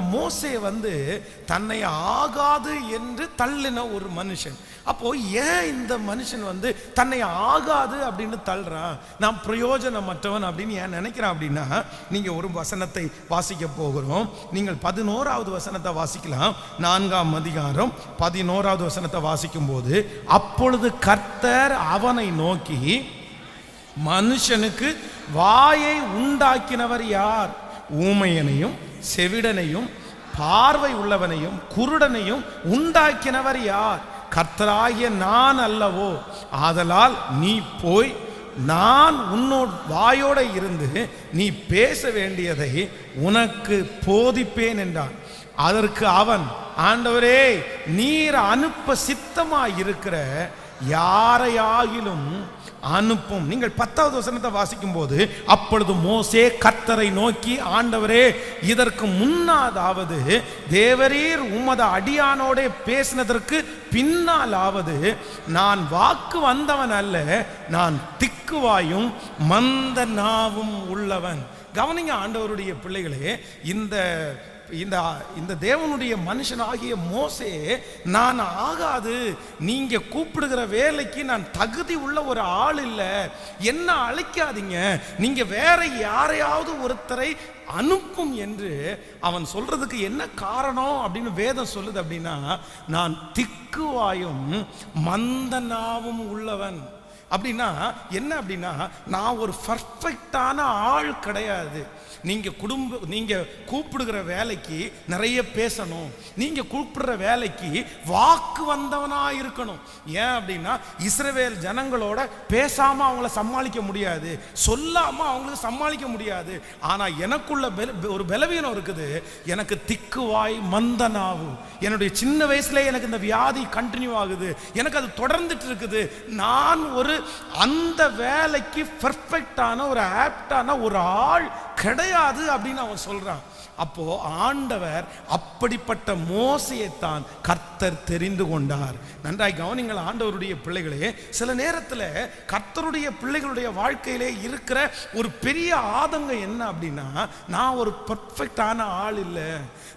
மோசே வந்து தன்னை ஆகாது என்று தள்ளின ஒரு மனுஷன். அப்போ ஏன் இந்த மனுஷன் வந்து தன்னை ஆகாது அப்படின்னு தள்ளுறான்? நான் பிரயோஜனமற்றவன் அப்படின்னு ஏன் நினைக்கிறான் அப்படின்னா நீங்க ஒரு வசனத்தை வாசிக்க போகிறோம். நீங்கள் பதினோராவது வசனத்தை வாசிக்கலாம். நான்காம் அதிகாரம் பதினோராவது வசனத்தை வாசிக்கும் போது அப்பொழுது கர்த்தர் அவனை நோக்கி மனுஷனுக்கு வாயை உண்டாக்கினவர் யார்? ஊமையனையும் செவிடனையும் பார்வை உள்ளவனையும் குருடனையும் உண்டாக்கினவர் யார்? கர்த்தராகிய நான் அல்லவோ? ஆதலால் நீ போய் நான் உன்னோட வாயோட இருந்து நீ பேச வேண்டியதை உனக்கு போதிப்பேன் என்றான். அதற்கு அவன் ஆண்டவரே நீர் அனுப்ப சித்தமாக இருக்கிற யாரையாகிலும் அனுப்பும். நீங்கள் பத்தாவது வசனத்தை வாசிக்கும் போது அப்பொழுது மோசே கர்த்தரை நோக்கி ஆண்டவரே இதற்கு முன்னாதாவது தேவரீர் உமது அடியானோட பேசினதற்கு பின்னாலாவது நான் வாக்கு வந்தவன் அல்ல நான் திக்குவாயும் மந்த நாவும் உள்ளவன். கவனிங்க ஆண்டவருடைய பிள்ளைகளே இந்த இந்த இந்த தேவனுடைய மனுஷனாகிய மோசே நான் ஆகாது. நீங்கள் கூப்பிடுகிற வேலைக்கு நான் தகுதி உள்ள ஒரு ஆள் இல்லை. என்ன அழைக்காதீங்க. நீங்கள் வேற யாரையாவது ஒருத்தரை அனுப்பும் என்று அவன் சொல்றதுக்கு என்ன காரணம்? அப்படின்னு வேதம் சொல்லுது அப்படின்னா நான் திக்குவாயும் மந்தனாவும் உள்ளவன். அப்படின்னா என்ன அப்படின்னா நான் ஒரு பர்ஃபெக்டான ஆள் கிடையாது. நீங்கள் குடும்ப நீங்கள் கூப்பிடுகிற வேலைக்கு நிறைய பேசணும். நீங்கள் கூப்பிடுற வேலைக்கு வாக்கு வந்தவனாக இருக்கணும். ஏன் அப்படின்னா இஸ்ரவேல் ஜனங்களோட பேசாமல் அவங்கள சமாளிக்க முடியாது. சொல்லாமல் அவங்களுக்கு சமாளிக்க முடியாது. ஆனால் எனக்குள்ள பெல- ஒரு பலவீனம் இருக்குது. எனக்கு திக்குவாய் மந்தனாகும். என்னுடைய சின்ன வயசுல எனக்கு இந்த வியாதி கண்டினியூ ஆகுது. எனக்கு அது தொடர்ந்துட்டு இருக்குது. நான் ஒரு அந்த வேலைக்கு பர்ஃபெக்டான ஒரு ஆப்டான ஒரு ஆள் கிடையாது அப்படின்னு அவன் சொல்றான். அப்போ ஆண்டவர் அப்படிப்பட்ட மோசையைத்தான் கர்த்தர் தெரிந்து கொண்டார். நன்றாய் கவனிங்கள் ஆண்டவருடைய பிள்ளைகளே சில நேரத்தில் கர்த்தருடைய பிள்ளைகளுடைய வாழ்க்கையிலே இருக்கிற ஒரு பெரிய ஆதங்கம் என்ன அப்படின்னா நான் ஒரு பர்ஃபெக்டான ஆள் இல்லை.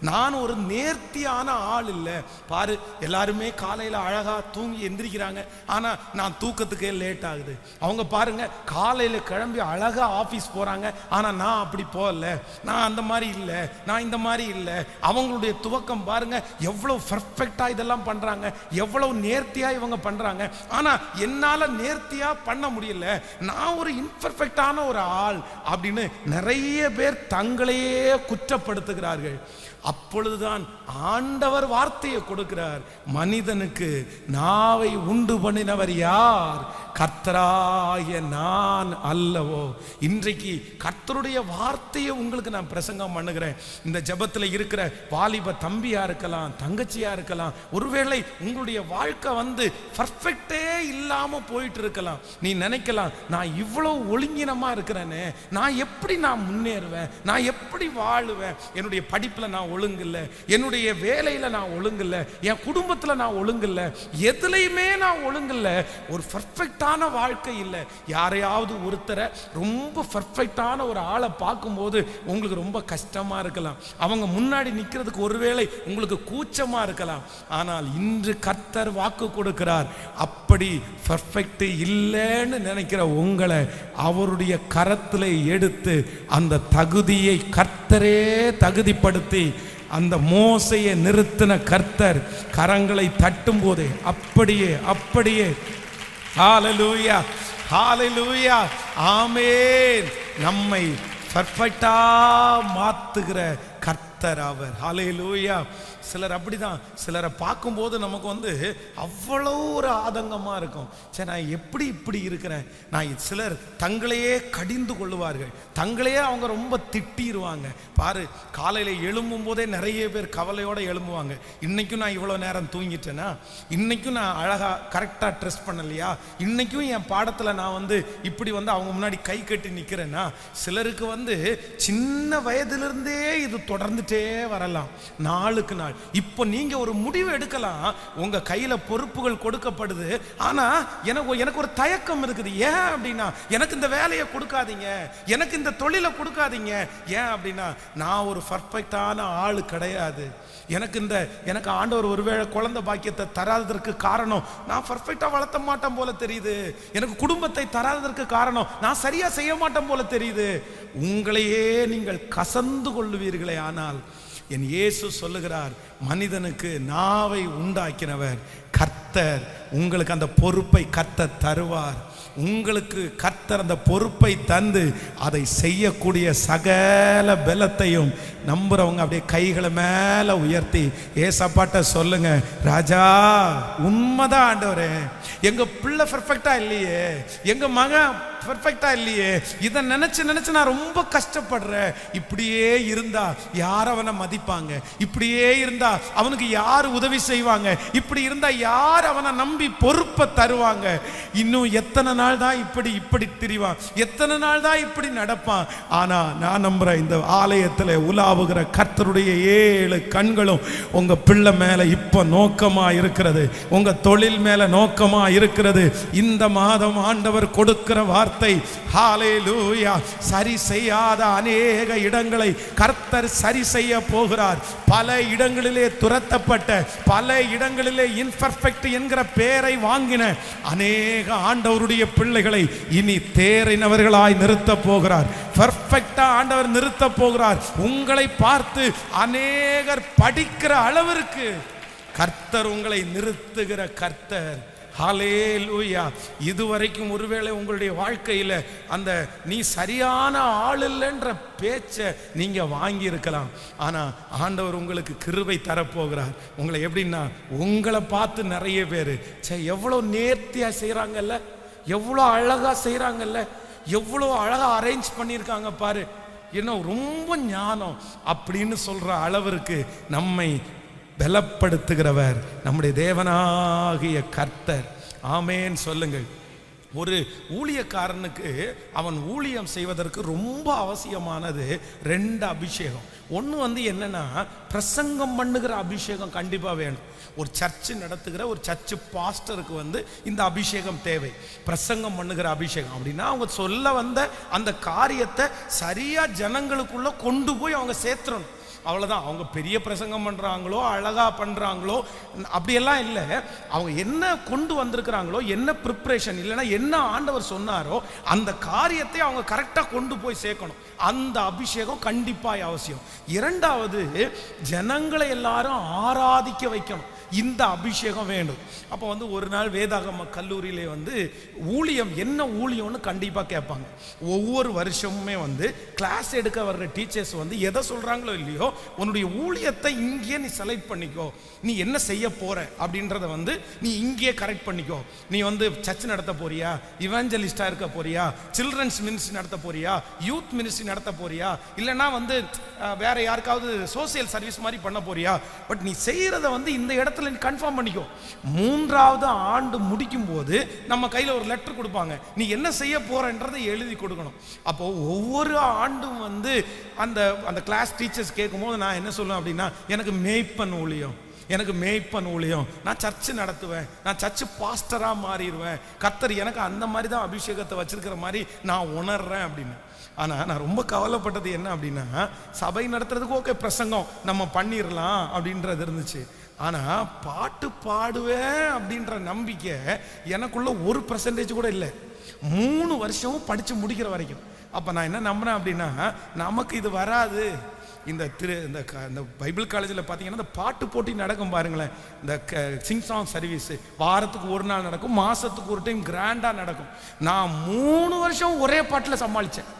நான் ஒரு நேர்த்தியான ஆள் இல்லை. பாரு எல்லாருமே காலையில் அழகாக தூங்கி எந்திரிக்கிறாங்க. ஆனால் நான் தூக்கத்துக்கே லேட் ஆகுது. அவங்க பாருங்க காலையில் கிளம்பி அழகாக ஆஃபீஸ் போகிறாங்க ஆனால் நான் அப்படி போகல. நான் அந்த மாதிரி இல்லை. நான் இந்த மாதிரி இல்லை. அவங்களுடைய துவக்கம் பாருங்க எவ்வளோ பர்ஃபெக்டாக இதெல்லாம் பண்ணுறாங்க எவ்வளோ நேர்த்தியாக இவங்க பண்ணுறாங்க ஆனால் என்னால் நேர்த்தியாக பண்ண முடியல. நான் ஒரு இன்பர்ஃபெக்டான ஒரு ஆள் அப்படின்னு நிறைய பேர் தங்களையே குற்றப்படுத்துகிறார்கள். அப்பொழுதுதான் ஆண்டவர் வார்த்தையை கொடுக்கிறார். மனிதனுக்கு நாவை உண்டு பண்ணினவர் யார்? கர்த்தராய நான் அல்லவோ? இன்றைக்கு கர்த்தருடைய வார்த்தையை உங்களுக்கு நான் பிரசங்கம் பண்ணுகிறேன். இந்த ஜெபத்தில் இருக்கிற வாலிப தம்பியா இருக்கலாம் தங்கச்சியா இருக்கலாம் ஒருவேளை உங்களுடைய வாழ்க்கை வந்து பர்ஃபெக்டே இல்லாம போயிட்டு இருக்கலாம். நீ நினைக்கலாம் நான் இவ்வளவு ஒழுங்கினமா இருக்கிறேனே நான் எப்படி நான் முன்னேறுவேன் நான் எப்படி வாழுவேன்? என்னுடைய படிப்புல நான் ஒழுங்கில்ல என்னுடைய வேலையில நான் ஒழுங்கில்ல என் குடும்பத்துல நான் ஒழுங்கில்ல எதுலையுமே நான் ஒழுங்கில்ல. ஒரு பர்ஃபெக்ட் பர்ஃபெக்டான வாழ்க்கை இல்லை. யாரையாவது ஒருத்தரை ரொம்ப பர்ஃபெக்டான ஒரு ஆளை பார்க்கும்போது உங்களுக்கு ரொம்ப கஷ்டமாக இருக்கலாம். அவங்க முன்னாடி நிற்கிறதுக்கு ஒருவேளை உங்களுக்கு கூச்சமாக இருக்கலாம். ஆனால் இன்று கர்த்தர் வாக்கு கொடுக்கிறார். அப்படி பர்ஃபெக்ட் இல்லைன்னு நினைக்கிற உங்களை அவருடைய கரத்தில் எடுத்து அந்த தகுதியை கர்த்தரே தகுதிப்படுத்தி அந்த மோசையை நிறுத்தின கர்த்தர் கரங்களை தட்டும் போதே அப்படியே அப்படியே ஹாலலூயா ஹாலலூயா ஆமேன் நம்மை பர்ஃபெக்டா மாத்துகிற கர்த்தர் அவர். ஹாலலூயா சிலர் அப்படிதான். சிலரை பார்க்கும்போது நமக்கு வந்து அவ்வளோ ஒரு ஆதங்கமா இருக்கும். சரி நான் எப்படி இப்படி இருக்கிறேன்? நான் சிலர் தங்களையே கடிந்து கொள்ளுவார்கள். தங்களையே அவங்க ரொம்ப திட்டிடுவாங்க பாரு காலையில் எழும்பும் போதே நிறைய பேர் கவலையோட எழும்புவாங்க. இன்னைக்கும் நான் இவ்வளோ நேரம் தூங்கிட்டேனா? இன்னைக்கும் நான் அழகாக கரெக்டாக ட்ரெஸ் பண்ணலையா? இன்னைக்கும் என் பாடத்தில் நான் வந்து இப்படி வந்து அவங்க முன்னாடி கை கட்டி நிற்கிறேன்னா சிலருக்கு வந்து சின்ன வயதிலிருந்தே இது தொடர்ந்துட்டே வரலாம். நாளுக்கு நாள். இப்போ நீங்க ஒரு முடிவு எடுக்கலாம். உங்க கையில பொறுப்புகள் கொடுக்கப்படுது. ஆனா எனக்கு எனக்கு ஒரு தயக்கம் இருக்குது. ஏன் அப்படின்னா எனக்கு இந்த வேலையை கொடுக்காதீங்க. எனக்கு இந்த தொழிலை கொடுக்காதீங்க. ஏன் அப்படின்னா நான் ஒரு பர்ஃபெக்டான ஆள் கிடையாது. எனக்கு இந்த எனக்கு ஆண்டவர் ஒருவேளை குழந்தை பாக்கியத்தை தராததற்கு காரணம் நான் பர்ஃபெக்டாக வளர்த்த மாட்டேன் போல தெரியுது. எனக்கு குடும்பத்தை தராததற்கு காரணம் நான் சரியா செய்ய மாட்டேன் போல தெரியுது. உங்களையே நீங்கள் கசந்து கொள்ளுவீர்களே ஆனால் என் இயேசு சொல்லுகிறார் மனிதனுக்கு நாவை உண்டாக்கினவர் கர்த்தர். உங்களுக்கு அந்த பொறுப்பை கர்த்தர் தருவார். உங்களுக்கு கர்த்தர் அந்த பொறுப்பை தந்து அதை செய்யக்கூடிய சகல பலத்தையும் நம்புறவங்க அப்படியே கைகளை மேல உயர்த்தி ஏசப்பாட்ட சொல்லுங்க ராஜா உண்மைதான் ஆண்டவரே. எங்க பிள்ளை பெர்ஃபெக்டா இல்லையே. எங்க மகன் பெர்ஃபெக்டா இல்லையே. இதை நினைச்சு நினைச்சு நான் ரொம்ப கஷ்டப்படுறேன். இப்படியே இருந்தா யார் அவனை மதிப்பாங்க? இப்படியே இருந்தா அவனுக்கு யார் உதவி செய்வாங்க? இப்படி இருந்தா யார் அவனை நம்பி பொறுப்பை தருவாங்க? இன்னும் எத்தனை நாள் தான் இப்படி இப்படி திரிவான்? எத்தனை நாள் தான் இப்படி நடப்பான்? ஆனா நான் நம்புறேன் இந்த ஆலயத்தில் உலாவுகிற கர்த்தருடைய ஏழு கண்களும் உங்க பிள்ளை மேல இப்ப நோக்கமா இருக்கிறது. உங்க தொழில் மேல நோக்கமா இருக்கிறது. இந்த மாதம் ஆண்டவர் கொடுக்கிற வார்த்தை ஹalleluya சரி செய்யாத அநேக இடங்களை கர்த்தர் சரி செய்ய போகிறார். பல இடங்களிலே துரத்தப்பட்ட பல இடங்களிலே இன்பர்ஃபெக்ட் என்கிற பெயரை வாங்கின அநேக ஆண்டவருடைய பிள்ளைகளை இனி தேறினவர்களாய் நிறுத்த போகிறார். பர்ஃபெக்டா ஆண்டவர் நிறுத்த போகிறார். உங்களை பார்த்து அநேகர் படிக்கிற அளவிற்கு கர்த்தர் உங்களை நிறுத்துகிற கர்த்தர் ஹalleluya. இதுவரைக்கும் ஒருவேளை உங்களுடைய வாழ்க்கையில் அந்த நீ சரியான ஆள் இல்லைன்ற பேச்சை நீங்கள் வாங்கியிருக்கலாம். ஆனால் ஆண்டவர் உங்களுக்கு கிருவை தரப்போகிறார். உங்களை எப்படின்னா உங்களை பார்த்து நிறைய பேர் சே எவ்வளோ நேர்த்தியாக செய்கிறாங்கல்ல எவ்வளோ அழகாக செய்கிறாங்கல்ல எவ்வளோ அழகாக அரேஞ்ச் பண்ணியிருக்காங்க பாரு. என்ன ரொம்ப ஞானம். அப்படின்னு சொல்கிற அளவிற்கு நம்மை பலப்படுத்துகிறவர் நம்முடைய தேவனாகிய கர்த்தர். ஆமேன். சொல்லுங்கள். ஒரு ஊழியக்காரனுக்கு அவன் ஊழியம் செய்வதற்கு ரொம்ப அவசியமானது ரெண்டு அபிஷேகம். ஒன்று வந்து என்னென்னா பிரசங்கம் பண்ணுகிற அபிஷேகம் கண்டிப்பாக வேணும். ஒரு சர்ச்சு நடத்துகிற ஒரு சர்ச்சு பாஸ்டருக்கு வந்து இந்த அபிஷேகம் தேவை. பிரசங்கம் பண்ணுகிற அபிஷேகம். அப்படின்னா அவங்க சொல்ல வந்த அந்த காரியத்தை சரியாக ஜனங்களுக்குள்ளே கொண்டு போய் அவங்க சேர்த்துறணும். அவ்வளோதான் அவங்க பெரிய பிரசங்கம் பண்ணுறாங்களோ அழகாக பண்ணுறாங்களோ அப்படியெல்லாம் இல்லை. அவங்க என்ன கொண்டு வந்திருக்கிறாங்களோ என்ன ப்ரிப்ரேஷன் இல்லைன்னா என்ன ஆண்டவர் சொன்னாரோ அந்த காரியத்தை அவங்க கரெக்டாக கொண்டு போய் சேர்க்கணும். அந்த அபிஷேகம் கண்டிப்பாக அவசியம். இரண்டாவது ஜனங்களை எல்லாரும் ஆராதிக்க வைக்கணும். இந்த அபிஷேகம் வேண்டும். அப்போ வந்து ஒரு நாள் வேதாகம கல்லூரியிலே வந்து ஊழியம் என்ன ஊழியம்னு கண்டிப்பாக கேட்பாங்க. ஒவ்வொரு வருஷமுமே வந்து கிளாஸ் எடுக்க வர்ற டீச்சர்ஸ் வந்து எதை சொல்கிறாங்களோ இல்லையோ உன்னுடைய ஊழியத்தை இங்கேயே நீ செலக்ட் பண்ணிக்கோ. நீ என்ன செய்ய போகிற அப்படின்றத வந்து நீ இங்கேயே கரெக்ட் பண்ணிக்கோ. நீ வந்து சர்ச் நடத்த போறியா? இவாஞ்சலிஸ்டாக இருக்க போறியா? சில்ட்ரன்ஸ் மினிஸ்ட்ரி நடத்த போறியா? யூத் மினிஸ்ட்ரி நடத்த போறியா? இல்லைன்னா வந்து வேற யாருக்காவது சோசியல் சர்வீஸ் மாதிரி பண்ண போறியா? பட் நீ செய்கிறத வந்து இந்த இடத்துல நீ கன்ஃபார்ம் பண்ணிக்கோ. மூன்றாவது ஆண்டு முடிக்கும் போது நம்ம கையில் ஒரு லெட்டர் கொடுப்பாங்க. நீ என்ன செய்ய போறன்றதை எழுதி கொடுக்கணும். அப்போ ஒவ்வொரு ஆண்டும் வந்து அந்த அந்த கிளாஸ் டீச்சர்ஸ் கேட்கும்போது நான் என்ன சொல்லுவேன் அப்படின்னா எனக்கு மேய்ப்பன் ஊழியம். எனக்கு மேய்ப்பன் ஊழியம். நான் சர்ச்சு நடத்துவேன். நான் சர்ச்சு பாஸ்டராக மாறிடுவேன். கத்தர் எனக்கு அந்த மாதிரி தான் அபிஷேகத்தை வச்சிருக்கிற மாதிரி நான் உணர்றேன் அப்படின்னு. ஆனால் நான் ரொம்ப கவலைப்பட்டது என்ன அப்படின்னா சபை நடத்துறதுக்கு ஓகே பிரசங்கம். நம்ம பண்ணிடலாம் அப்படின்றது இருந்துச்சு. ஆனால் பாட்டு பாடுவேன் அப்படின்ற நம்பிக்கை எனக்குள்ள ஒரு பர்சன்டேஜ் கூட இல்லை. மூணு வருஷமும் படித்து முடிக்கிற வரைக்கும். அப்போ நான் என்ன நம்பினேன் அப்படின்னா நமக்கு இது வராது. இந்த திரு இந்த க- இந்த பைபிள் காலேஜில் பார்த்தீங்கன்னா இந்த பாட்டு போட்டி நடக்கும் பாருங்களேன். இந்த சிங் சாங் சர்வீஸ் வாரத்துக்கு ஒரு நாள் நடக்கும் மாதத்துக்கு ஒரு டைம் கிராண்டாக நடக்கும். நான் மூணு வருஷம் ஒரே பாட்டில் சமாளித்தேன்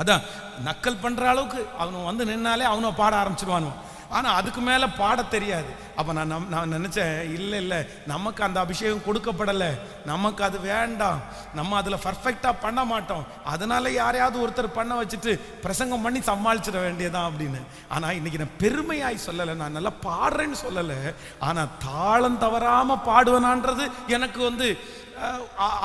அதான் நக்கல் பண்ணுற அளவுக்கு அவன் வந்து நின்னாலே அவனை பாட ஆரம்பிச்சிருவானுவான் ஆனால் அதுக்கு மேலே பாட தெரியாது. அப்போ நான் நம்- நான் நினச்சேன் இல்லை இல்லை நமக்கு அந்த அபிஷேகம் கொடுக்கப்படலை. நமக்கு அது வேண்டாம். நம்ம அதில் பர்ஃபெக்டாக பண்ண மாட்டோம். அதனால யாரையாவது ஒருத்தர் பண்ண வச்சுட்டு பிரசங்கம் பண்ணி சமாளிச்சிட வேண்டியதான் அப்படின்னு. ஆனால் இன்னைக்கு நான் பெருமையாய் சொல்லலை. நான் நல்லா பாடுறேன்னு சொல்லலை. ஆனால் தாளம் தவறாமல் பாடுவேனான்றது எனக்கு வந்து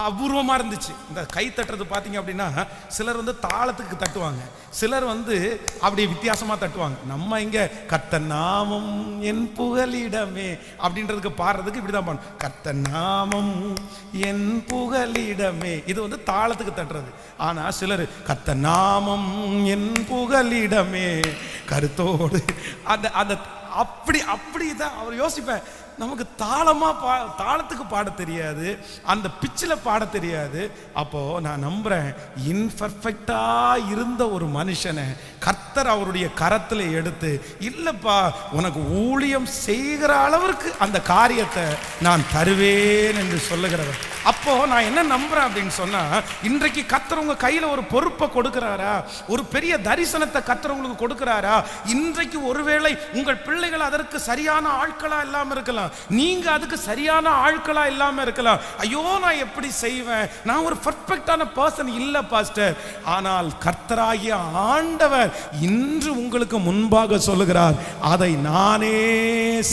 அபூர்வமாக அ- இருந்துச்சு. இந்த கை தட்டுறது பார்த்தீங்க அப்படின்னா சிலர் வந்து தாளத்துக்கு தட்டுவாங்க. சிலர் வந்து அப்படி வித்தியாசமாக தட்டுவாங்க. நம்ம இங்கே கத்த நாமம் என் புகலிடமே அப்படின்றதுக்கு பாடுறதுக்கு இப்படி தான் பண்ணும் கத்த நாமம் என் புகலிடமே இது வந்து தாளத்துக்கு தட்டுறது. ஆனால் சிலர் கத்த நாமம் என் புகலிடமே கருத்தோடு அந்த அந்த அப்படி அப்படி தான் அவர் யோசிப்பேன். நமக்கு தாளமா பா தாளத்துக்கு பாட தெரியாது அந்த பிச்சில் பாட தெரியாது. அப்போ நான் நம்புறேன் இன்பர்ஃபெக்டா இருந்த ஒரு மனுஷனை கர்த்தர் அவருடைய கரத்தில் எடுத்து இல்லைப்பா உனக்கு ஊழியம் செய்கிற அளவிற்கு அந்த காரியத்தை நான் தருவேன் என்று சொல்லுகிறவர். அப்போ நான் என்ன நம்புறேன் அப்படின்னு சொன்னா இன்றைக்கு கர்த்தர் உங்க கையில ஒரு பொறுப்பை கொடுக்கிறாரா? ஒரு பெரிய தரிசனத்தை கர்த்தர் உங்களுக்கு கொடுக்கிறாரா? இன்றைக்கு ஒருவேளை உங்கள் பிள்ளைகள் அதற்கு சரியான ஆட்களா இல்லாம இருக்கலாம். நீங்க அதுக்கு சரியான ஆட்களா இல்லாம இருக்கலாம். ஐயோ நான் எப்படி செய்வேன்? நான் ஒரு பர்ஃபெக்டான பர்சன் இல்ல பாஸ்டர் ஆனால் கர்த்தராகிய ஆண்டவர் இன்று உங்களுக்கு முன்பாக சொல்லுகிறார் அதை நானே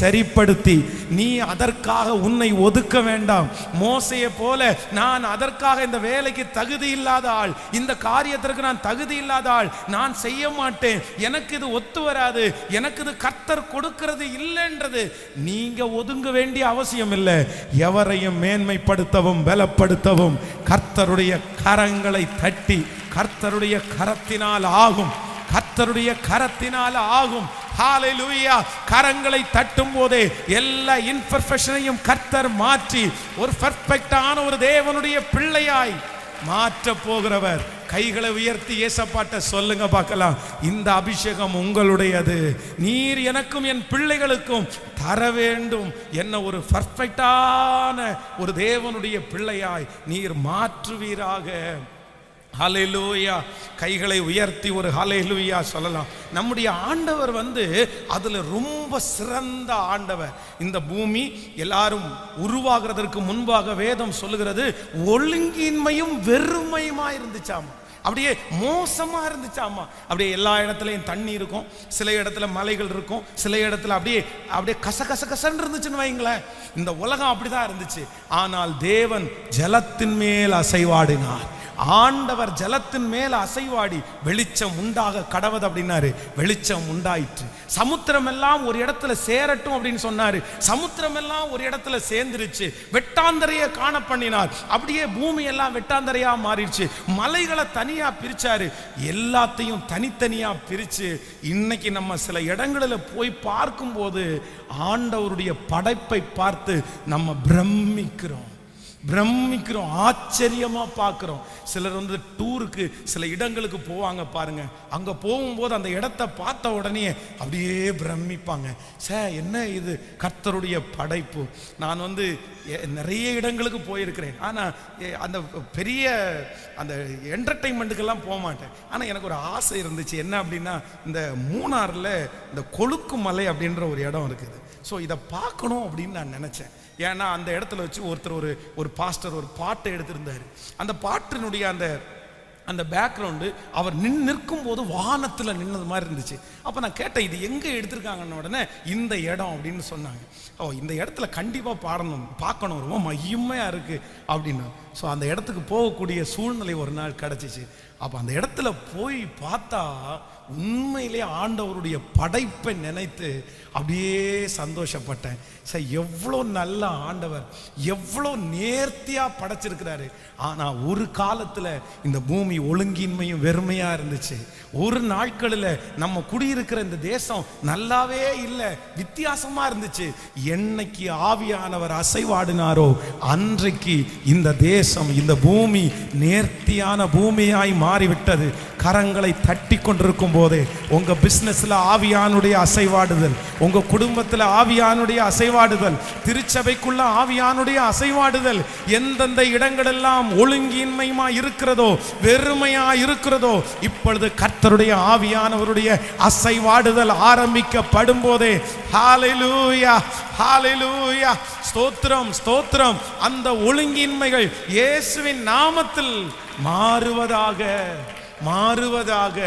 சரிப்படுத்தி நீ அதற்காக உன்னை ஒதுக்க வேண்டாம். மோசையை போல நான் அதற்காக இந்த வேலைக்கு தகுதி இல்லாத ஆள் இந்த காரியத்திற்கு நான் தகுதி இல்லாத ஆள் நான் செய்ய மாட்டேன். எனக்கு இது ஒத்து வராது. எனக்கு இது கர்த்தர் கொடுக்கிறது இல்லைன்றது. நீங்க ஒதுங்க வேண்டிய அவசியம் இல்லை எவரையும் மேன்மைப்படுத்தவும் பலப்படுத்தவும் கர்த்தருடைய கரங்களை தட்டி கர்த்தருடைய கரத்தினால் ஆகும் கர்த்தருடைய கரத்தினால் ஆகும். ஹalleluya கரங்களை தட்டும் போதே எல்லா இன்பர்ஃபெக்ஷனையும் கர்த்தர் மாற்றி ஒரு பர்ஃபெக்டான ஒரு தேவனுடைய பிள்ளையாய் மாற்ற போகிறவர் கைகளை உயர்த்தி ஏசப்பாட்ட சொல்லுங்க பார்க்கலாம். இந்த அபிஷேகம் உங்களுடையது. நீர் எனக்கும் என் பிள்ளைகளுக்கும் தர வேண்டும் என்ன ஒரு பர்ஃபெக்டான ஒரு தேவனுடைய பிள்ளையாய் நீர் மாற்றுவீராக. ஹலெலூயா கைகளை உயர்த்தி ஒரு ஹலெலூயா சொல்லலாம். நம்முடைய ஆண்டவர் வந்து அதில் ரொம்ப சிறந்த ஆண்டவர். இந்த பூமி எல்லாரும் உருவாகிறதற்கு முன்பாக வேதம் சொல்லுகிறது ஒழுங்கின்மையும் வெறுமையுமா இருந்துச்சாமா? அப்படியே மோசமாக இருந்துச்சாமா? அப்படியே எல்லா இடத்துலையும் தண்ணி இருக்கும் சில இடத்துல மலைகள் இருக்கும் சில இடத்துல அப்படியே அப்படியே கச கச கசன்னு இருந்துச்சுன்னு வைங்களேன். இந்த உலகம் அப்படிதான் இருந்துச்சு. ஆனால் தேவன் ஜலத்தின் மேல் அசைவாடினார். ஆண்டவர் ஜலத்தின் மேல் அசைவாடி வெளிச்சம் உண்டாக கடவது அப்படின்னாரு. வெளிச்சம் உண்டாயிற்று. சமுத்திரம் எல்லாம் ஒரு இடத்துல சேரட்டும் அப்படின்னு சொன்னாரு. சமுத்திரம் எல்லாம் ஒரு இடத்துல சேர்ந்துருச்சு. வெட்டாந்தரையை காண பண்ணினார் அப்படியே பூமி எல்லாம் வெட்டாந்தரையா மாறிடுச்சு. மலைகளை தனியா பிரிச்சாரு. எல்லாத்தையும் தனித்தனியா பிரிச்சு இன்னைக்கு நம்ம சில இடங்களில் போய் பார்க்கும்போது ஆண்டவருடைய படைப்பை பார்த்து நம்ம பிரமிக்கிறோம். பிரமிக்கிறோம் ஆச்சரியமாக பார்க்குறோம். சிலர் வந்து டூருக்கு சில இடங்களுக்கு போவாங்க பாருங்க. அங்கே போகும்போது அந்த இடத்த பார்த்த உடனே அப்படியே பிரமிப்பாங்க. சே என்ன இது? கர்த்தருடைய படைப்பு. நான் வந்து நிறைய இடங்களுக்கு போயிருக்கிறேன். ஆனால் அந்த பெரிய அந்த என்டர்டைன்மெண்ட்டுக்கெல்லாம் போக மாட்டேன். ஆனால் எனக்கு ஒரு ஆசை இருந்துச்சு. என்ன அப்படின்னா இந்த மூணாறில் இந்த கொழுக்கு மலை அப்படின்ற ஒரு இடம் இருக்குது. ஸோ இதை பார்க்கணும் அப்படின்னு நான் நினச்சேன். ஏன்னா அந்த இடத்துல வச்சு ஒருத்தர் ஒரு ஒரு பாஸ்டர் ஒரு பாட்டை எடுத்திருந்தார். அந்த பாட்டினுடைய அந்த அந்த பேக்ரவுண்டு அவர் நின் நிற்கும் போது வானத்தில் நின்னது மாதிரி இருந்துச்சு. அப்போ நான் கேட்டேன் இது எங்கே எடுத்திருக்காங்கன்ன உடனே இந்த இடம் அப்படின்னு சொன்னாங்க. ஓ இந்த இடத்துல கண்டிப்பாக பாடணும் பார்க்கணும் ரொம்ப மையமையாக இருக்குது அப்படின்னா. ஸோ அந்த இடத்துக்கு போகக்கூடிய சூழ்நிலை ஒரு நாள் கிடச்சிச்சு. அப்போ அந்த இடத்துல போய் பார்த்தா உண்மையிலே ஆண்டவருடைய படைப்பை நினைத்து அப்படியே சந்தோஷப்பட்டேன். சார் எவ்வளோ நல்ல ஆண்டவர் எவ்வளோ நேர்த்தியாக படைச்சிருக்கிறாரு. ஆனால் ஒரு காலத்தில் இந்த பூமி ஒழுங்கின்மையும் வெறுமையாக இருந்துச்சு. ஒரு நாட்களில் நம்ம குடியிருக்கிற இந்த தேசம் நல்லாவே இல்லை வித்தியாசமாக இருந்துச்சு. என்னைக்கு ஆவியானவர் அசைவாடினாரோ அன்றைக்கு இந்த தேசம் இந்த பூமி நேர்த்தியான பூமியாய் மாறிவிட்டது. கரங்களை தட்டி கொண்டிருக்கும் போது உங்க பிசினஸ்ல ஆவியானுடைய அசைவாடுதல் உங்க குடும்பத்துல ஆவியானுடைய அசைவாடுதல் திருச்சபைக்குள்ள ஆவியானுடைய அசைவாடுதல் எந்தெந்த இடங்களெல்லாம் ஒழுங்கின்மையுமா இருக்கிறதோ வெறுமையா இருக்கிறதோ இப்பொழுது கர்த்தருடைய ஆவியானவருடைய அசைவாடுதல் ஆரம்பிக்கப்படும் போதே ஹாலிலூயா ஹாலிலூயா ஸ்தோத்திரம் ஸ்தோத்திரம் அந்த ஒழுங்கின்மைகள் இயேசுவின் நாமத்தில் மாறுவதாக. மாறுவதாக.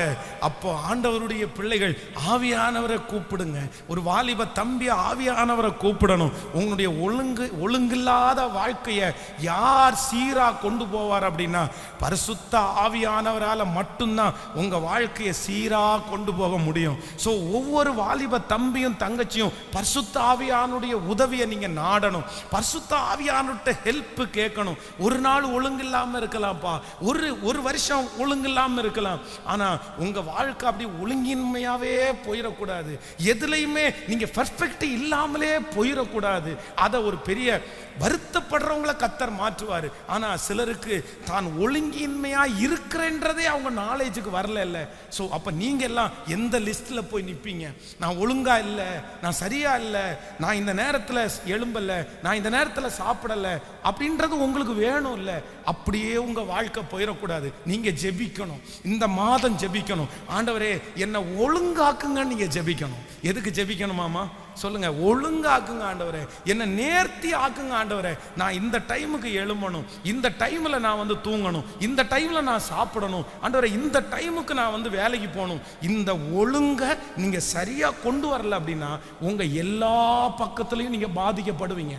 அப்போ ஆண்டவருடைய பிள்ளைகள் ஆவியானவரை கூப்பிடுங்க. ஒரு வாலிப தம்பி ஆவியானவரை கூப்பிடணும். உங்களுடைய ஒழுங்கு ஒழுங்கில்லாத வாழ்க்கையை யார் சீரா கொண்டு போவார் அப்படின்னா பரிசுத்த ஆவியானவரால் மட்டும்தான் உங்கள் வாழ்க்கையை சீரா கொண்டு போக முடியும். ஸோ ஒவ்வொரு வாலிப தம்பியும் தங்கச்சியும் பரிசுத்த ஆவியானுடைய உதவியை நீங்கள் நாடணும். பரிசுத்த ஆவியானுட்ட ஹெல்ப் கேட்கணும். ஒரு நாள் ஒழுங்கு இல்லாமல் இருக்கலாம்ப்பா. ஒரு ஒரு வருஷம் ஒழுங்கில்லாம இருக்கலாம். ஆனா உங்க வாழ்க்கை அப்படி ஒழுங்கின்மையாவே போயிடக்கூடாது. எதுலையுமே நீங்க பர்ஃபெக்ட் இல்லாமலே போயிடக்கூடாது. அதை ஒரு பெரிய வருத்தப்படுறவங்கள கத்தர் மாற்றுவார். ஆனா சிலருக்கு தான் ஒழுங்கின்மையா இருக்கிறன்றதே அவங்க நாலேஜுக்கு வரல இல்லை. ஸோ அப்ப நீங்க எல்லாம் எந்த லிஸ்ட்ல போய் நிப்பீங்க? நான் ஒழுங்கா இல்லை நான் சரியா இல்லை நான் இந்த நேரத்துல எழும்பல நான் இந்த நேரத்துல சாப்பிடல அப்படின்றது உங்களுக்கு வேணும் இல்ல. அப்படியே உங்க வாழ்க்கை போயிடக்கூடாது. நீங்க ஜெபிக்கணும். இந்த மாதம் ஜெபிக்கணும். ஆண்டவரே என்னை ஒழுங்காக்குங்கன்னு நீங்க ஜெபிக்கணும். எதுக்கு ஜெபிக்கணுமாமா சொல்லுங்க ஒழுங்காக்குங்க ஆண்டவரே. என்னை நேர்த்தி ஆக்குங்க ஆண்டவரே. நான் இந்த டைமுக்கு எழும்பணும். இந்த டைம்ல நான் வந்து தூங்கணும். இந்த டைம்ல நான் சாப்பிடணும். ஆண்டவரே இந்த டைமுக்கு நான் வந்து வேலைக்கு போகணும். இந்த ஒழுங்க நீங்க சரியா கொண்டு வரல அப்படின்னா உங்க எல்லா பக்கத்துலயும் நீங்க பாதிக்கப்படுவீங்க.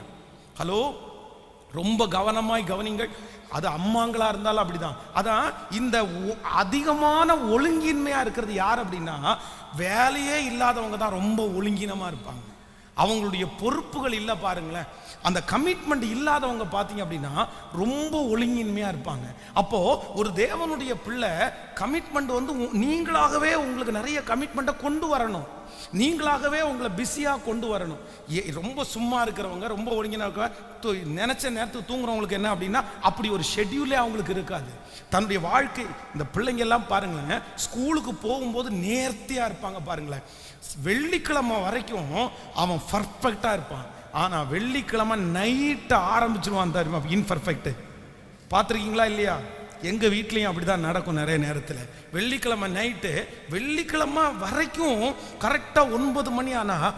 ஹலோ? ரொம்ப கவனமாய் கவனிங்கள். அது அம்மாங்களா இருந்தாலும் அப்படிதான். அதான் இந்த ஒ- அதிகமான ஒழுங்கின்மையா இருக்கிறது யார் அப்படின்னா வேலையே இல்லாதவங்க தான் ரொம்ப ஒழுங்கினமா இருப்பாங்க. அவங்களுடைய பொறுப்புகள் இல்லை பாருங்களேன். அந்த கமிட்மெண்ட் இல்லாதவங்க பார்த்தீங்க அப்படின்னா ரொம்ப ஒழுங்கின்மையாக இருப்பாங்க. அப்போது ஒரு தேவனுடைய பிள்ளை கமிட்மெண்ட் வந்து உ- நீங்களாகவே உங்களுக்கு நிறைய கமிட்மெண்ட்டை கொண்டு வரணும். நீங்களாகவே உங்களை பிஸியாக கொண்டு வரணும். ஏ ரொம்ப சும்மா இருக்கிறவங்க ரொம்ப ஒழுங்கினா இருக்க நினச்ச நேரத்துக்கு தூங்குறவங்களுக்கு என்ன அப்படின்னா அப்படி ஒரு ஷெட்யூலே அவங்களுக்கு இருக்காது. தன்னுடைய வாழ்க்கை இந்த பிள்ளைங்க எல்லாம் பாருங்களேன் ஸ்கூலுக்கு போகும்போது நேர்த்தியாக இருப்பாங்க பாருங்களேன். வெள்ளிக்கிழமை வரைக்கும் அவன் பர்ஃபெக்டாக இருப்பான். ஆனால் வெள்ளிக்கிழமை நைட்டு ஆரம்பிச்சிருவான் தெரியுமா? இன்பர்ஃபெக்ட் பார்த்துருக்கீங்களா இல்லையா? எங்கள் வீட்லேயும் அப்படி தான் நடக்கும் நிறைய நேரத்தில். வெள்ளிக்கிழமை நைட்டு வெள்ளிக்கிழமை வரைக்கும் கரெக்டாக ஒன்பது மணி ஆனால்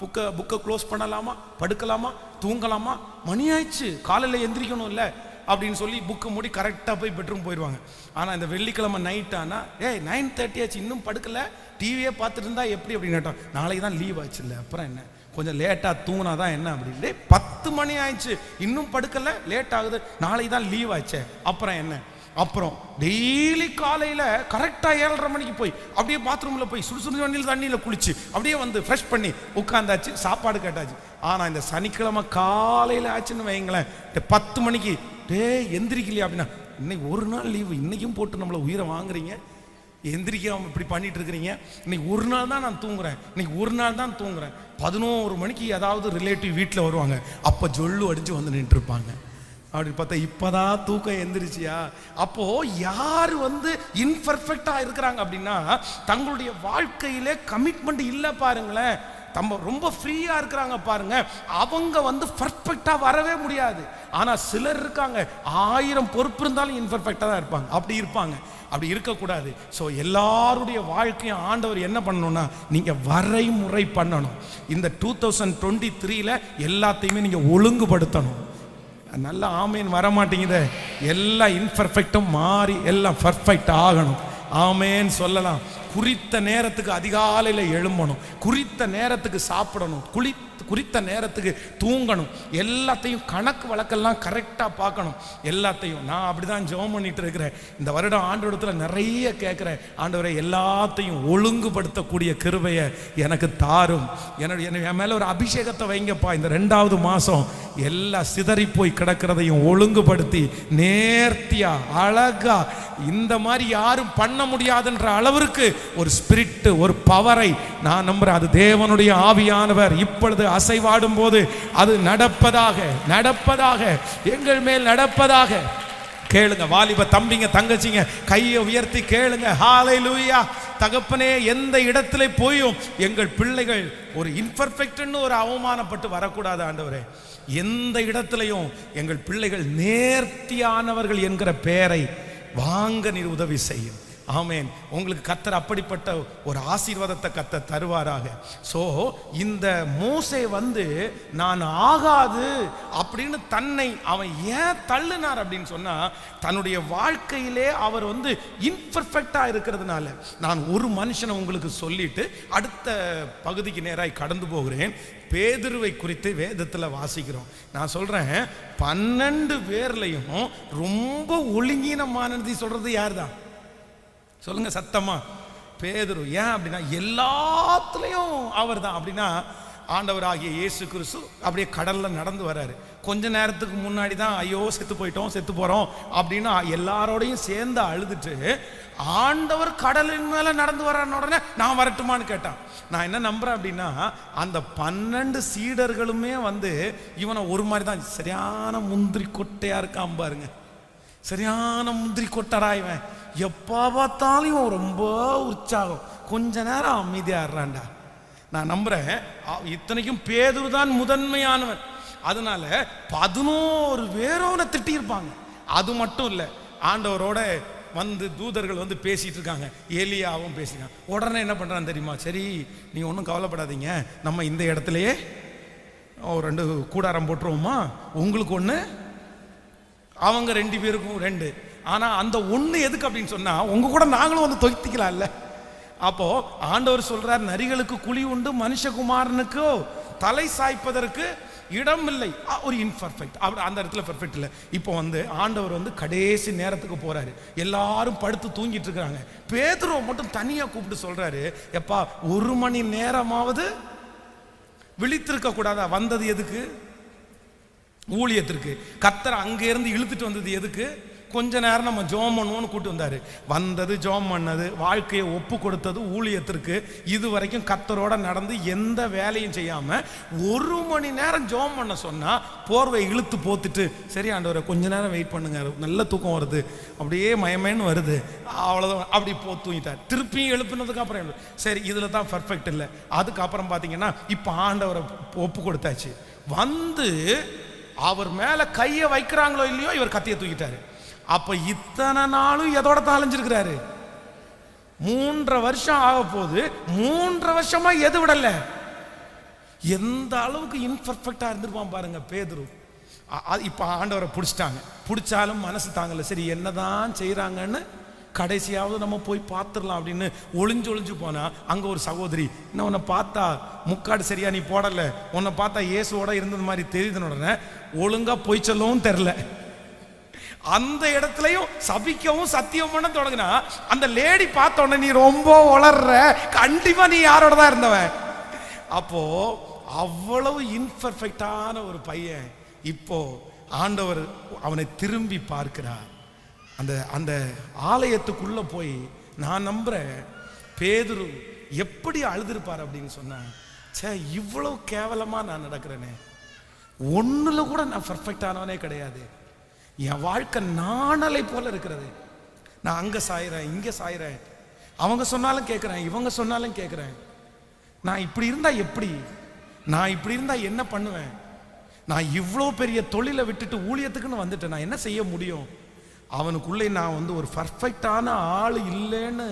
புக்கை புக்கை க்ளோஸ் பண்ணலாமா? படுக்கலாமா? தூங்கலாமா? மணி ஆயிடுச்சு. காலையில் எந்திரிக்கணும் இல்லை அப்படின்னு சொல்லி புக்கு மூடி கரெக்டாக போய் பெட்ரூம் போயிடுவாங்க ஆனால் இந்த வெள்ளிக்கிழமை நைட் ஆனால் ஏய் நைன் தேர்ட்டி ஆச்சு இன்னும் படுக்கல. டிவியே பார்த்துட்டு இருந்தா எப்படி? அப்படின்னு கேட்டோம். நாளைக்கு தான் லீவ் ஆச்சு இல்லை அப்புறம் என்ன? கொஞ்சம் லேட்டாக தூங்கினா தான் என்ன? அப்படின்னு. பத்து மணி ஆயிடுச்சு இன்னும் படுக்கல லேட் ஆகுது. நாளைக்கு தான் லீவ் ஆச்சே அப்புறம் என்ன? அப்புறம் டெய்லி காலையில் கரெக்டாக ஏழரை மணிக்கு போய் அப்படியே பாத்ரூமில் போய் சுடுசுடு தண்ணியில் தண்ணியில் குளிச்சு அப்படியே வந்து ஃப்ரெஷ் பண்ணி உட்காந்தாச்சு சாப்பாடு கேட்டாச்சு. ஆனால் இந்த சனிக்கிழமை காலையில் ஆச்சுன்னு வைங்களேன் பத்து மணிக்கு டே எந்திரிக்கலையா அப்படின்னா இன்னைக்கு ஒரு நாள் லீவு இன்னைக்கும் போட்டு நம்மளை உயிரை வாங்குறீங்க. எந்திரிக்காமல் இப்படி பண்ணிட்டு இருக்கிறீங்க. இன்னைக்கு ஒரு நாள் தான் நான் தூங்குறேன். இன்னைக்கு ஒரு நாள் தான் தூங்குறேன். பதினோரு மணிக்கு ஏதாவது ரிலேட்டிவ் வீட்டில் வருவாங்க. அப்போ ஜொல்லு அடித்து வந்து நின்றுருப்பாங்க. அப்படின்னு அப்படி பார்த்தா இப்போதான் தூக்கம் எந்திரிச்சியா? அப்போ யார் வந்து இன்பர்ஃபெக்டாக இருக்கிறாங்க அப்படின்னா தங்களுடைய வாழ்க்கையிலே கமிட்மெண்ட் இல்லை பாருங்களேன். தம்ம ரொம்ப ஃப்ரீயா இருக்கிறாங்க பாருங்க. அவங்க வந்து பர்ஃபெக்டா வரவே முடியாது. ஆனா சிலர் இருக்காங்க. ஆயிரம் பொறுப்பு இருந்தாலும் இன்பர்ஃபெக்டா தான் இருப்பாங்க. அப்படி இருப்பாங்க. அப்படி இருக்கக்கூடாது. ஸோ எல்லாருடைய வாழ்க்கையும் ஆண்டவர் என்ன பண்ணணும்னா நீங்கள் வரைமுறை பண்ணணும். இந்த டூ தௌசண்ட் டுவெண்ட்டி த்ரீல எல்லாத்தையுமே நீங்கள் ஒழுங்குபடுத்தணும். நல்ல ஆமேன் வர மாட்டேங்குதே எல்லா இன்பர்ஃபெக்டும் மாறி எல்லாம் பர்ஃபெக்ட் ஆகணும் ஆமேன்னு சொல்லலாம். குறித்த நேரத்துக்கு அதிகாலையில் எழும்பணும். குறித்த நேரத்துக்கு சாப்பிடணும். குளி குறித்த நேரத்துக்கு தூங்கணும். எல்லாத்தையும் கணக்கு வழக்கெல்லாம் கரெக்டாக பார்க்கணும். எல்லாத்தையும். நான் அப்படி தான் ஜெபம் பண்ணிட்டு இருக்கிறேன். இந்த வருடம் ஆண்டோடத்தில் நிறைய கேட்குறேன். ஆண்டவரை எல்லாத்தையும் ஒழுங்குபடுத்தக்கூடிய கிருபையை எனக்கு தாரும். என்னுடைய என் மேலே ஒரு அபிஷேகத்தை வைங்கப்பா. இந்த ரெண்டாவது மாதம் எல்லா சிதறி போய் கிடக்கிறதையும் ஒழுங்குபடுத்தி நேர்த்தியாக அழகா இந்த மாதிரி யாரும் பண்ண முடியாதுன்ற அளவிற்கு ஒரு ஸ்பிரிட் ஒரு பவரை நான் நம்புறேன். அது தேவனுடைய ஆவியானவர் இப்பொழுது அசைவாடும் போது அது நடப்பதாக நடப்பதாக எங்கள் மேல் நடப்பதாக. கேளுங்க வாலிப தம்பிங்க தங்கச்சிங்க கையை உயர்த்தி கேளுங்க. ஹாலை லூயா தகப்பனே எந்த இடத்துல போயும் எங்கள் பிள்ளைகள் ஒரு இன்பர்ஃபெக்ட்னு ஒரு அவமானப்பட்டு வரக்கூடாது ஆண்டவரே. எந்த இடத்துலையும் எங்கள் பிள்ளைகள் நேர்த்தியானவர்கள் என்கிற பெயரை வாங்க நீர் உதவி செய்யும். ஆமேன். உங்களுக்கு கத்தர் அப்படிப்பட்ட ஒரு ஆசீர்வாதத்தை கத்தர் தருவாராக. ஸோ இந்த மோசே வந்து நான் ஆகாது அப்படின்னு தன்னை அவன் ஏன் தள்ளுனார் அப்படின்னு சொன்னால் தன்னுடைய வாழ்க்கையிலே அவர் வந்து இன்பர்ஃபெக்டாக இருக்கிறதுனால. நான் ஒரு மனுஷனை உங்களுக்கு சொல்லிட்டு அடுத்த பகுதிக்கு நேராக கடந்து போகிறேன். பேதுருவை குறித்து வேதத்தில் வாசிக்கிறோம். நான் சொல்கிறேன் பன்னெண்டு பேர்லையும் ரொம்ப ஒழுங்கீனமானது சொல்கிறது யார் தான் சொல்லுங்க சத்தமா. பேதுரு ஏன் அப்படின்னா எல்லாத்துலேயும் அவர் தான் அப்படின்னா ஆண்டவராகிய இயேசு கிறிஸ்து அப்படியே கடல்ல நடந்து வராரு கொஞ்ச நேரத்துக்கு முன்னாடி தான் ஐயோ செத்து போயிட்டோம் செத்து போறோம் அப்படின்னு எல்லாரோடையும் சேர்ந்து அழுதுட்டு ஆண்டவர் கடலின் மேல நடந்து வரான உடனே நான் வரட்டுமான்னு கேட்டான். நான் என்ன நம்புறேன் அப்படின்னா அந்த பன்னெண்டு சீடர்களுமே வந்து இவனை ஒரு மாதிரி தான் சரியான முந்திரி கொட்டையா இருக்கான் பாருங்க. சரியான முந்திரி கொட்டரா இவன். எப்போ பார்த்தாலும் இவன் ரொம்ப உற்சாகம். கொஞ்ச நேரம் அமைதியாடுறான்டா நான் நம்புறேன் இத்தனைக்கும் பேதுரு தான் முதன்மையானவன். அதனால பதினோரு பேரோனை திட்டியிருப்பாங்க. அது மட்டும் இல்லை ஆண்டவரோட வந்து தூதர்கள் வந்து பேசிட்டு இருக்காங்க. ஏலியாவும் பேசிட்டாங்க உடனே என்ன பண்றான் தெரியுமா? சரி நீ ஒன்றும் கவலைப்படாதீங்க. நம்ம இந்த இடத்துலயே ரெண்டு கூடாரம் போட்டுருவோமா? உங்களுக்கு ஒன்று அவங்க ரெண்டு பேருக்கும் ரெண்டு. ஆனால் அந்த ஒன்று எதுக்கு அப்படின்னு சொன்னால் உங்க கூட நாங்களும் வந்து தொய்த்திக்கலாம்ல. அப்போது ஆண்டவர் சொல்கிறார் நரிகளுக்கு குழி உண்டு மனுஷகுமாரனுக்கு தலை சாய்ப்பதற்கு இடம் இல்லை. ஒரு இன்பர்ஃபெக்ட் அவர் அந்த இடத்துல பெர்ஃபெக்ட் இல்லை. இப்போ வந்து ஆண்டவர் வந்து கடைசி நேரத்துக்கு போகிறாரு எல்லாரும் படுத்து தூங்கிட்டு இருக்கிறாங்க. பேதுருவை மட்டும் தனியாக கூப்பிட்டு சொல்கிறாரு எப்பா ஒரு மணி நேரமாவது விழித்திருக்க கூடாதா வந்தது எதுக்கு? ஊழியத்திற்கு. கத்தரை அங்கேருந்து இழுத்துட்டு வந்தது எதுக்கு? கொஞ்ச நேரம் நம்ம ஜோம் பண்ணுவோம்னு கூட்டு வந்தார். வந்தது ஜோம் பண்ணது வாழ்க்கையை ஒப்பு கொடுத்தது ஊழியத்திற்கு. இது வரைக்கும் கத்தரோட நடந்து எந்த வேலையும் செய்யாமல் ஒரு மணி நேரம் ஜோம் பண்ண சொன்னால் போர்வை இழுத்து போத்துட்டு சரி ஆண்டவரை கொஞ்ச நேரம் வெயிட் பண்ணுங்க நல்ல தூக்கம் வருது. அப்படியே மயமேன்னு வருது. அவ்வளோதான் அப்படி போ தூங்கிட்டார். திருப்பியும் எழுப்புனதுக்கு அப்புறம் சரி இதில் தான் பர்ஃபெக்ட் இல்லை. அதுக்கப்புறம் பார்த்தீங்கன்னா இப்போ ஆண்டவரை ஒப்பு கொடுத்தாச்சு. வந்து அவர் மேல கையை வைக்கிறாங்களோ இல்லையோ இவர் கத்தியை தூக்கிட்டாரு. அப்போ இத்தனை நாளும் எதோட தாளைஞ்சிருக்கிறாரு மூன்றரை வருஷம் ஆக போகுது மூன்றரை வருஷமா எது விடல. எந்த அளவுக்கு இன்பர்ஃபெக்டாக இருந்திருப்பான் பாருங்க பேதுரு. இப்போ ஆண்டவரை பிடிச்சிட்டாங்க. பிடிச்சாலும் மனசு தாங்கல. சரி என்னதான் செய்கிறாங்கன்னு கடைசியாவது நம்ம போய் பார்த்துடலாம் அப்படின்னு ஒளிஞ்சு ஒளிஞ்சு போனா அங்க ஒரு சகோதரி என்ன உன்னை பார்த்தா முக்காடு சரியா நீ போடல. உன்னை பார்த்தா இயேசுவோட இருந்தது மாதிரி தெரியுதுன்னு உடனே ஒழுங்கா போய் சொல்லவும் தெரில அந்த இடத்துலயும் சபிக்கவும் சத்தியம் பண்ண தொடங்கினா அந்த லேடி பார்த்த உடனே நீ ரொம்ப வளர்ற கண்டிப்பா நீ யாரோட தான் இருந்தவன் அப்போ அவ்வளவு இன்பர்ஃபெக்டான ஒரு பையன். இப்போ ஆண்டவர் அவனை திரும்பி பார்க்கிறார். அந்த அந்த ஆலயத்துக்குள்ளே போய் நான் நம்புறேன். பேதுரு எப்படி அழுதுருப்பார் அப்படின்னு சொன்னேன் ச்சே இவ்வளோ கேவலமாக நான் நடக்கிறேனே. ஒன்றில் கூட நான் பர்ஃபெக்டானவனே கிடையாது. என் வாழ்க்கை நாணலை போல இருக்கிறது. நான் அங்கே சாயிறேன் இங்கே சாயிறேன். அவங்க சொன்னாலும் கேட்குறேன் இவங்க சொன்னாலும் கேட்குறேன் நான் இப்படி இருந்தால் எப்படி? நான் இப்படி இருந்தால் என்ன பண்ணுவேன்? நான் இவ்வளோ பெரிய தொழிலை விட்டுட்டு ஊழியத்துக்குன்னு வந்துட்டேன். நான் என்ன செய்ய முடியும்? அவனுக்குள்ளே நான் வந்து ஒரு பர்ஃபெக்டான ஆள் இல்லைன்னு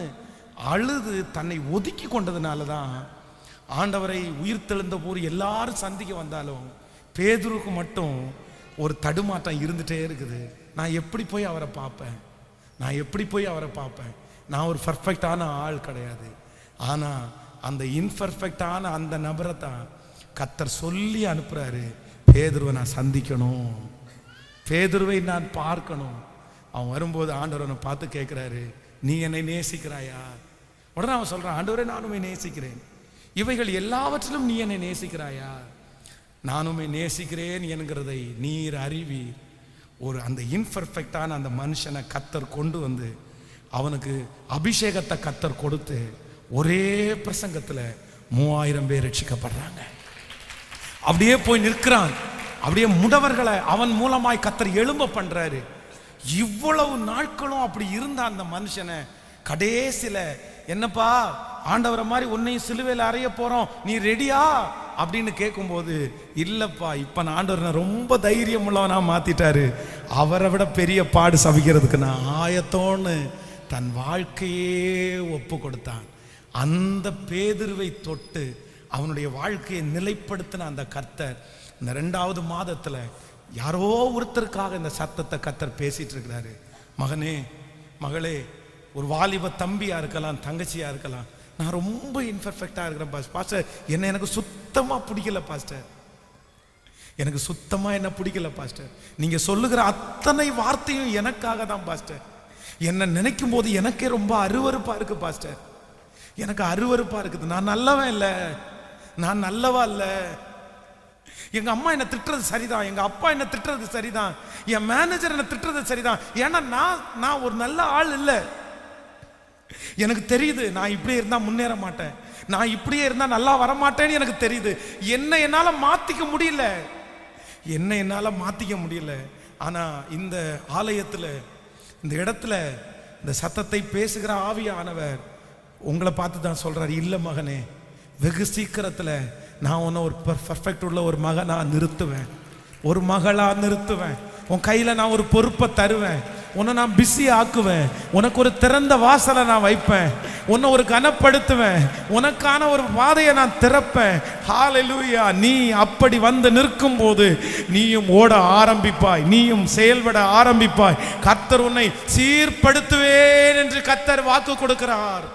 அழுது தன்னை ஒதுக்கி கொண்டதுனால தான் ஆண்டவரை உயிர்த்தெழுந்த போது எல்லாரும் சந்திக்க வந்தாலும் பேதுருக்கு மட்டும் ஒரு தடுமாட்டம் இருந்துகிட்டே இருக்குது. நான் எப்படி போய் அவரை பார்ப்பேன்? நான் எப்படி போய் அவரை பார்ப்பேன்? நான் ஒரு பர்ஃபெக்டான ஆள் கிடையாது. ஆனால் அந்த இன்பர்ஃபெக்டான அந்த நபரை தான் கத்தர் சொல்லி அனுப்புகிறாரு பேதுருவை நான் சந்திக்கணும். பேதுருவை நான் பார்க்கணும். அவன் வரும்போது ஆண்டவர் அவனை பார்த்து கேட்குறாரு நீ என்னை நேசிக்கிறாயா? உடனே அவன் சொல்றான் ஆண்டவரே நானுமே நேசிக்கிறேன். இவைகள் எல்லாவற்றிலும் நீ என்னை நேசிக்கிறாயா? நானுமே நேசிக்கிறேன் என்கிறதை நீர் அறிவீர். ஒரு அந்த இன்பர்ஃபெக்டான அந்த மனுஷனை கத்தர் கொண்டு வந்து அவனுக்கு அபிஷேகத்தை கத்தர் கொடுத்து ஒரே பிரசங்கத்துல மூவாயிரம் பேர் ரட்சிக்கப்படுறாங்க. அப்படியே போய் நிற்கிறான். அப்படியே முடவர்களை அவன் மூலமாய் கத்தர் எழும்ப பண்றாரு. இவ்வளவு நாட்களும் அப்படி இருந்த அந்த மனுஷனை. கடைசியில் என்னப்பா ஆண்டவரை மாதிரி உன்னையும் சிலுவையில் அறைய போகிறோம் நீ ரெடியா? அப்படின்னு கேட்கும்போது இல்லைப்பா இப்போ நான் ஆண்டவரை ரொம்ப தைரியம் உள்ளவனாக மாத்திட்டாரு. அவரை விட பெரிய பாடு சபிக்கிறதுக்கு நான் ஆயத்தோன்னு தன் வாழ்க்கையே ஒப்பு கொடுத்தான் அந்த பேதிருவை தொட்டு அவனுடைய வாழ்க்கையை நிலைப்படுத்தின அந்த கர்த்தர் இந்த ரெண்டாவது மாதத்தில் யாரோ ஒருத்தருக்காக இந்த சத்தத்தை கத்தர் பேசிட்டு இருக்கிறாரு மகனே மகளே ஒரு வாலிப தம்பியா இருக்கலாம் தங்கச்சியா இருக்கலாம். நான் ரொம்ப இன்பர்ஃபெக்டா இருக்கிறேன் பாஸ்டர் பாஸ்டர். என்ன எனக்கு சுத்தமா பிடிக்கல பாஸ்டர். எனக்கு சுத்தமா என்ன பிடிக்கல பாஸ்டர். நீங்க சொல்லுகிற அத்தனை வார்த்தையும் எனக்காக தான் பாஸ்டர். என்ன நினைக்கும் போது எனக்கே ரொம்ப அருவருப்பா இருக்கு பாஸ்டர். எனக்கு அருவருப்பா இருக்குது. நான் நல்லவன் இல்லை. நான் நல்லவா இல்லை. எங்க அம்மா என்ன திட்டுறது சரிதான் எங்க அப்பா என்ன திட்டுறது சரிதான் என் மேனேஜர் என்ன திட்டுறது சரிதான். ஏன்னா நான் நான் ஒரு நல்ல ஆள் இல்லை. எனக்கு தெரியுது நான் இப்படியே இருந்தா முன்னேற மாட்டேன். நான் இப்படியே இருந்தா நல்லா வர மாட்டேன்னு எனக்கு தெரியுது. என்ன என்னால மாத்திக்க முடியல. என்ன என்னால மாத்திக்க முடியல. ஆனா இந்த ஆலயத்துல இந்த இடத்துல இந்த சத்தத்தை பேசுகிற ஆவியானவர் உங்களை பார்த்து தான் சொல்றாரு இல்ல மகனே வெகு சீக்கிரத்துல நான் உன்னை ஒரு பர்ஃபெக்ட் உள்ள ஒரு மகனாக நிறுத்துவேன். ஒரு மகளாக நிறுத்துவேன். உன் கையில் நான் ஒரு பொறுப்பை தருவேன். உன்னை நான் பிஸி ஆக்குவேன். உனக்கு ஒரு திறந்த வாசலை நான் வைப்பேன். உன்னை ஒரு கனப்படுத்துவேன். உனக்கான ஒரு பாதையை நான் திறப்பேன். ஹalleluya நீ அப்படி வந்து நிற்கும் போது நீயும் ஓட ஆரம்பிப்பாய். நீயும் செயல்பட ஆரம்பிப்பாய். கத்தர் உன்னை சீர்படுத்துவேன் என்று கத்தர் வாக்கு கொடுக்கிறார்.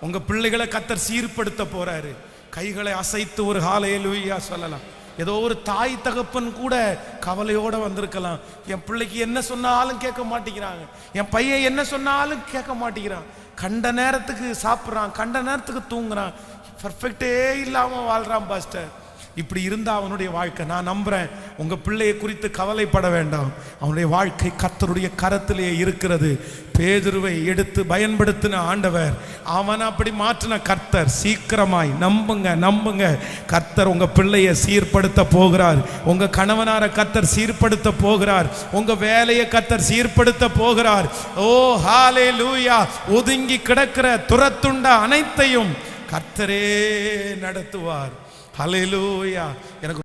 உங்க பிள்ளைகளை கத்தர் சீர்படுத்த போறாரு. கைகளை அசைத்து ஒரு ஹalleluya சொல்லலாம். ஏதோ ஒரு தாய் தகப்பன் கூட கவலையோட வந்திருக்கலாம். என் பிள்ளைக்கு என்ன சொன்னாலும் கேட்க மாட்டேங்கிறாங்க. என் பையன் என்ன சொன்னாலும் கேட்க மாட்டேங்கிறான். கண்ட நேரத்துக்கு சாப்பிட்றான் கண்ட நேரத்துக்கு தூங்குறான். பர்ஃபெக்டே இல்லாமல் வாழ்கிறான் பாஸ்டர் இப்படி இருந்தால் அவனுடைய வாழ்க்கை. நான் நம்புகிறேன் உங்கள் பிள்ளையை குறித்து கவலைப்பட வேண்டாம். அவனுடைய வாழ்க்கை கத்தருடைய கரத்திலே இருக்கிறது. பேதுருவை எடுத்து பயன்படுத்தின ஆண்டவர் அவன் அப்படி மாற்றின கர்த்தர். சீக்கிரமாய் நம்புங்க நம்புங்க. கர்த்தர் உங்கள் பிள்ளையை சீர்படுத்த போகிறார். உங்கள் கணவனார கர்த்தர் சீர்படுத்த போகிறார். உங்கள் வேலையை கர்த்தர் சீர்படுத்த போகிறார். ஓ ஹாலே லூயா ஒதுங்கி கிடக்கிற துரத்துண்ட அனைத்தையும் கர்த்தரே நடத்துவார். ஹலையிலூயா எனக்கு